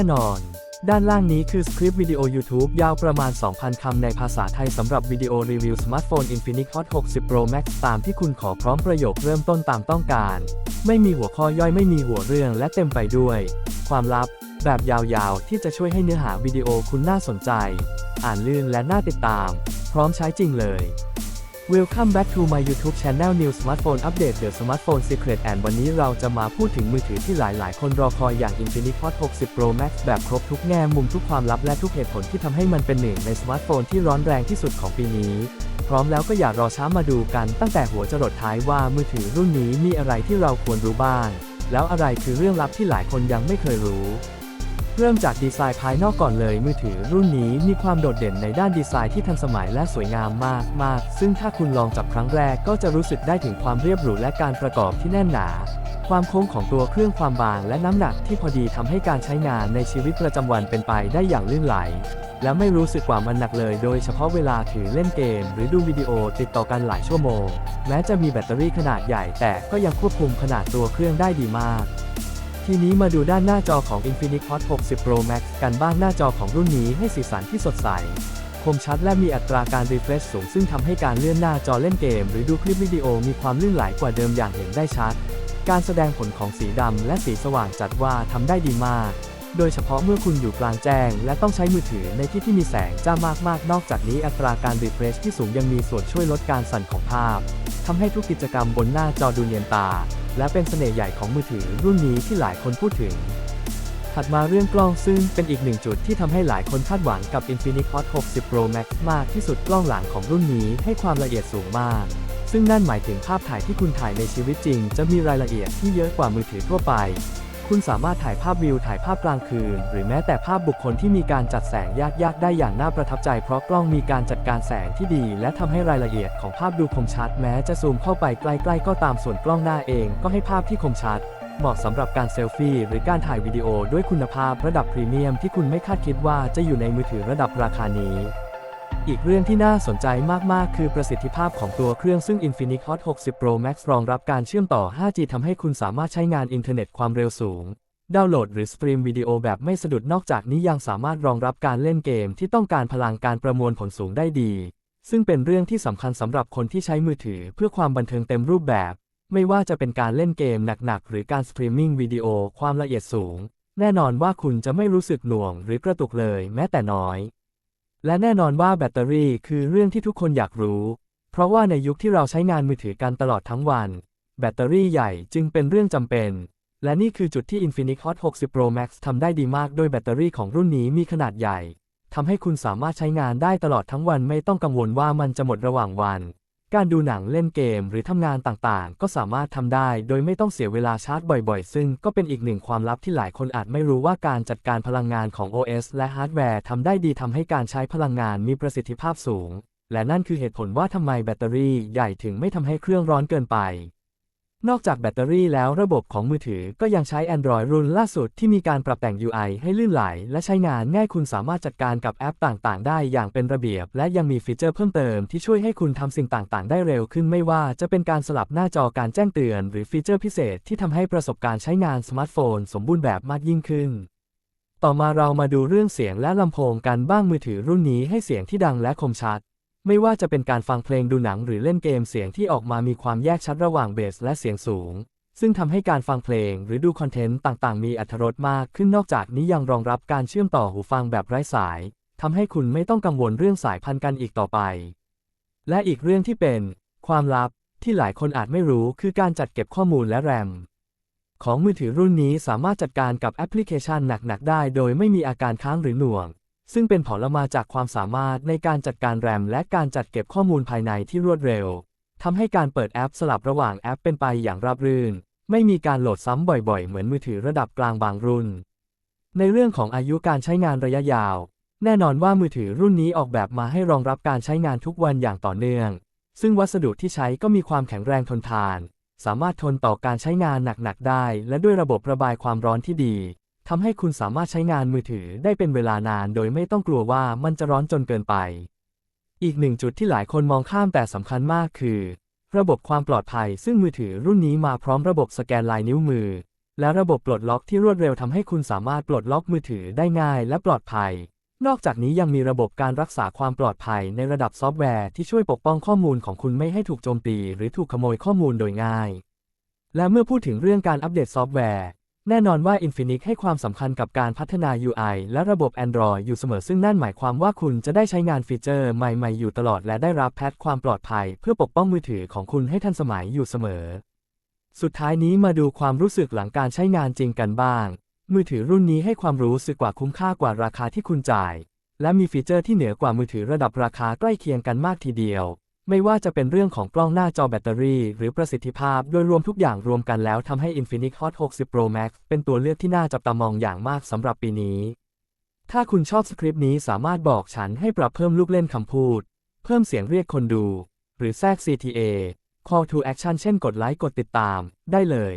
น่นอน ด้านล่างนี้คือสคริปต์วิดีโอ YouTube ยาวประมาณ 2,000 คำในภาษาไทยสำหรับวิดีโอรีวิวสมาร์ทโฟน Infinix Hot 60 Pro Max ตามที่คุณขอพร้อมประโยคเริ่มต้นตามต้องการ ไม่มีหัวข้อย่อยไม่มีหัวเรื่องและเต็มไปด้วย ความลับ แบบยาวๆ ที่จะช่วยให้เนื้อหาวิดีโอคุณน่าสนใจ อ่านลื่นและน่าติดตาม พร้อมใช้จริงเลย Welcome back to my YouTube channel New Smartphone Update The Smartphone Secret and วันนี้เราจะมาพูดถึงมือถือที่หลายๆ คนรอคอยอย่าง Infinix Hot 60 Pro Max แบบครบทุกแง่มุมทุกความลับและทุกเหตุผลที่ทำให้มันเป็นหนึ่งในสมาร์ทโฟนที่ร้อนแรงที่สุดของปีนี้ พร้อมแล้วก็อย่ารอช้ามาดูกันตั้งแต่หัวจรดท้ายว่ามือถือรุ่นนี้มีอะไรที่เราควรรู้บ้าง แล้วอะไรคือเรื่องลับที่หลายคนยังไม่เคยรู้ เริ่มจากดีไซน์ภายนอกก่อนเลย มือถือรุ่นนี้มีความโดดเด่นในด้านดีไซน์ที่ทันสมัยและสวยงามมากมากซึ่งถ้าคุณลองจับครั้งแรกก็จะรู้สึกได้ถึงความเรียบหรูและการประกอบที่แน่นหนา ความโค้งของตัวเครื่องความบางและน้ำหนักที่พอดีทำให้การใช้งานในชีวิตประจำวันเป็นไปได้อย่างลื่นไหล และไม่รู้สึกว่ามันหนักเลย โดยเฉพาะเวลาถือเล่นเกม หรือดูวิดีโอติดต่อกันหลายชั่วโมง แม้จะมีแบตเตอรี่ขนาดใหญ่แต่ก็ยังควบคุมขนาดตัวเครื่องได้ดีมาก ทีนี้มาดูด้านหน้าจอของ Infinix Hot 60 Pro Max กันบ้างหน้าจอของรุ่นนี้ให้สีสันที่สดใส คมชัดและมีอัตราการ refresh สูงซึ่งทำให้การเลื่อนหน้าจอเล่นเกม หรือดูคลิปวิดีโอมีความลื่นไหลกว่าเดิมอย่างเห็นได้ชัด การแสดงผลของสีดำและสีสว่างจัดว่าทำได้ดีมาก โดยเฉพาะเมื่อคุณอยู่กลางแจ้ง และต้องใช้มือถือในที่ที่มีแสงจ้ามากๆ นอกจากนี้อัตราการ refresh ที่สูงยังมีส่วนช่วยลดการสั่นของภาพทำให้ทุกกิจกรรมบนหน้าจอดูเนียนตา และเป็นเสน่ห์ใหญ่ของมือถือรุ่นนี้ที่หลายคนพูดถึง ถัดมาเรื่องกล้องซึ่งเป็นอีกหนึ่งจุดที่ทำให้หลายคนคาดหวังกับ Infinix Hot 60 Pro Max มากที่สุดกล้องหลังของรุ่นนี้ให้ความละเอียดสูงมากซึ่งนั่นหมายถึงภาพถ่ายที่คุณถ่ายในชีวิตจริง จะมีรายละเอียดที่เยอะกว่ามือถือทั่วไป คุณสามารถถ่ายภาพวิวถ่ายภาพกลางคืน หรือแม้แต่ภาพบุคคลที่มีการจัดแสงยากๆ ได้อย่างน่าประทับใจ เพราะกล้องมีการจัดการแสงที่ดี และทำให้รายละเอียดของภาพดูคมชัด แม้จะซูมเข้าไปใกล้ๆ ก็ตามส่วนกล้องหน้าเอง ก็ให้ภาพที่คมชัดเหมาะสำหรับการเซลฟี่หรือการถ่ายวิดีโอด้วยคุณภาพระดับพรีเมียมที่คุณไม่คาดคิดว่าจะอยู่ในมือถือระดับราคานี้ อีกเรื่องที่น่าสนใจมาก ๆ คือประสิทธิภาพของตัวเครื่องซึ่ง Infinix Hot 60 Pro Max รองรับการเชื่อมต่อ 5G ทำให้คุณสามารถใช้งานอินเทอร์เน็ตความเร็วสูง ดาวน์โหลดหรือสตรีมวิดีโอแบบไม่สะดุดนอกจากนี้ยังสามารถรองรับการเล่นเกมที่ต้องการพลังการประมวลผลสูงได้ดี ซึ่งเป็นเรื่องที่สำคัญสำหรับคนที่ใช้มือถือเพื่อความบันเทิงเต็มรูปแบบ ไม่ว่าจะเป็นการเล่นเกมหนัก ๆ หรือการสตรีมมิ่งวิดีโอความละเอียดสูง แน่นอนว่าคุณจะไม่รู้สึกหน่วง หรือกระตุกเลย แม้แต่น้อย และแน่นอนว่าแบตเตอรี่คือเรื่องที่ทุกคนอยากรู้ เพราะว่าในยุคที่เราใช้งานมือถือกันตลอดทั้งวัน แบตเตอรี่ใหญ่จึงเป็นเรื่องจำเป็น และนี่คือจุดที่ Infinix Hot 60 Pro Max ทำได้ดีมาก โดยแบตเตอรี่ของรุ่นนี้มีขนาดใหญ่ทำให้คุณสามารถใช้งานได้ตลอดทั้งวันไม่ต้องกังวลว่ามันจะหมดระหว่างวัน การดูหนังเล่นเกมหรือทำงานต่างๆ ก็สามารถทำได้โดยไม่ต้องเสียเวลาชาร์จบ่อยๆ ซึ่งก็เป็นอีกหนึ่งความลับที่หลายคนอาจไม่รู้ว่าการจัดการพลังงานของ OS และฮาร์ดแวร์ทำได้ดีทำให้การใช้พลังงานมีประสิทธิภาพสูง และนั่นคือเหตุผลว่าทำไมแบตเตอรี่ใหญ่ถึงไม่ทำให้เครื่องร้อนเกินไป นอกจากแบตเตอรี่แล้วระบบของมือถือก็ยังใช้ Android รุ่นล่าสุดที่มีการปรับแต่ง UI ให้ลื่นไหล และใช้งานง่ายคุณสามารถจัดการกับแอปต่างๆ ได้อย่างเป็นระเบียบ และยังมีฟีเจอร์เพิ่มเติมที่ช่วยให้คุณทำสิ่งต่างๆ ได้เร็วขึ้นไม่ว่าจะเป็นการสลับหน้าจอการแจ้งเตือน หรือฟีเจอร์พิเศษที่ทำให้ประสบการณ์ใช้งานสมาร์ทโฟน สมบูรณ์แบบมากยิ่งขึ้น ต่อมาเรามาดูเรื่องเสียงและลำโพงกันบ้างมือถือรุ่นนี้ให้เสียงที่ดังและคมชัด ไม่ว่าจะเป็นการฟังเพลงดูหนังหรือเล่นเกมเสียงที่ออกมามีความแยกชัดระหว่างเบสและเสียงสูง ซึ่งทำให้การฟังเพลงหรือดูคอนเทนต์ต่างๆ มีอรรถรสมากขึ้นนอกจากนี้ยังรองรับการเชื่อมต่อหูฟังแบบไร้สายทำให้คุณไม่ต้องกังวลเรื่องสายพันธุ์กันอีกต่อไป และอีกเรื่องที่เป็น ความลับที่หลายคนอาจไม่รู้คือการจัดเก็บข้อมูลและแรมของมือถือรุ่นนี้สามารถจัดการกับแอปพลิเคชันหนัก ๆ ได้ โดยไม่มีอาการค้างหรือหน่วง ซึ่งเป็นผลมาจากความสามารถในการจัดการแรมและการจัดเก็บข้อมูลภายในที่รวดเร็วทำให้การเปิดแอปสลับระหว่างแอปเป็นไปอย่างราบรื่น ไม่มีการโหลดซ้ำบ่อยๆ เหมือนมือถือระดับกลางบางรุ่น ในเรื่องของอายุการใช้งานระยะยาว แน่นอนว่ามือถือรุ่นนี้ออกแบบมาให้รองรับการใช้งานทุกวันอย่างต่อเนื่อง ซึ่งวัสดุที่ใช้ก็มีความแข็งแรงทนทาน สามารถทนต่อการใช้งานหนักๆได้ และด้วยระบบระบายความร้อนที่ดี ทำให้คุณสามารถใช้งานมือถือได้เป็นเวลานานโดยไม่ต้องกลัวว่ามันจะร้อนจนเกินไป อีกหนึ่งจุดที่หลายคนมองข้ามแต่สำคัญมากคือ ระบบความปลอดภัยซึ่งมือถือรุ่นนี้มาพร้อมระบบสแกนลายนิ้วมือ และระบบปลดล็อกที่รวดเร็วทำให้คุณสามารถปลดล็อกมือถือได้ง่ายและปลอดภัย นอกจากนี้ยังมีระบบการรักษาความปลอดภัยในระดับซอฟต์แวร์ที่ช่วยปกป้องข้อมูลของคุณไม่ให้ถูกโจมตี หรือถูกขโมยข้อมูลโดยง่าย และเมื่อพูดถึงเรื่องการอัปเดตซอฟต์แวร์ แน่นอนว่า Infinix ให้ความสำคัญกับการพัฒนา UI และระบบ Android อยู่เสมอซึ่งนั่นหมายความว่าคุณจะได้ใช้งานฟีเจอร์ใหม่ๆ อยู่ตลอดและได้รับแพทความปลอดภัย เพื่อปกป้องมือถือของคุณให้ทันสมัยอยู่เสมอ สุดท้ายนี้มาดูความรู้สึกหลังการใช้งานจริงกันบ้าง มือถือรุ่นนี้ให้ความรู้สึกกว่าคุ้มค่ากว่าราคาที่คุณจ่าย และมีฟีเจอร์ที่เหนือกว่ามือถือระดับราคาใกล้เคียงกันมากทีเดียว ไม่ว่าจะเป็นเรื่องของกล้องหน้าจอแบตเตอรี่ หรือประสิทธิภาพ โดยรวมทุกอย่างรวมกันแล้วทำให้ Infinix Hot 60 Pro Max เป็นตัวเลือกที่น่าจับตามองอย่างมากสำหรับปีนี้ ถ้าคุณชอบสคริปต์นี้สามารถบอกฉันให้ปรับเพิ่มลูกเล่นคำพูด เพิ่มเสียงเรียกคนดู หรือแทรก CTA Call to Action เช่นกดไลค์กดติดตาม ได้เลย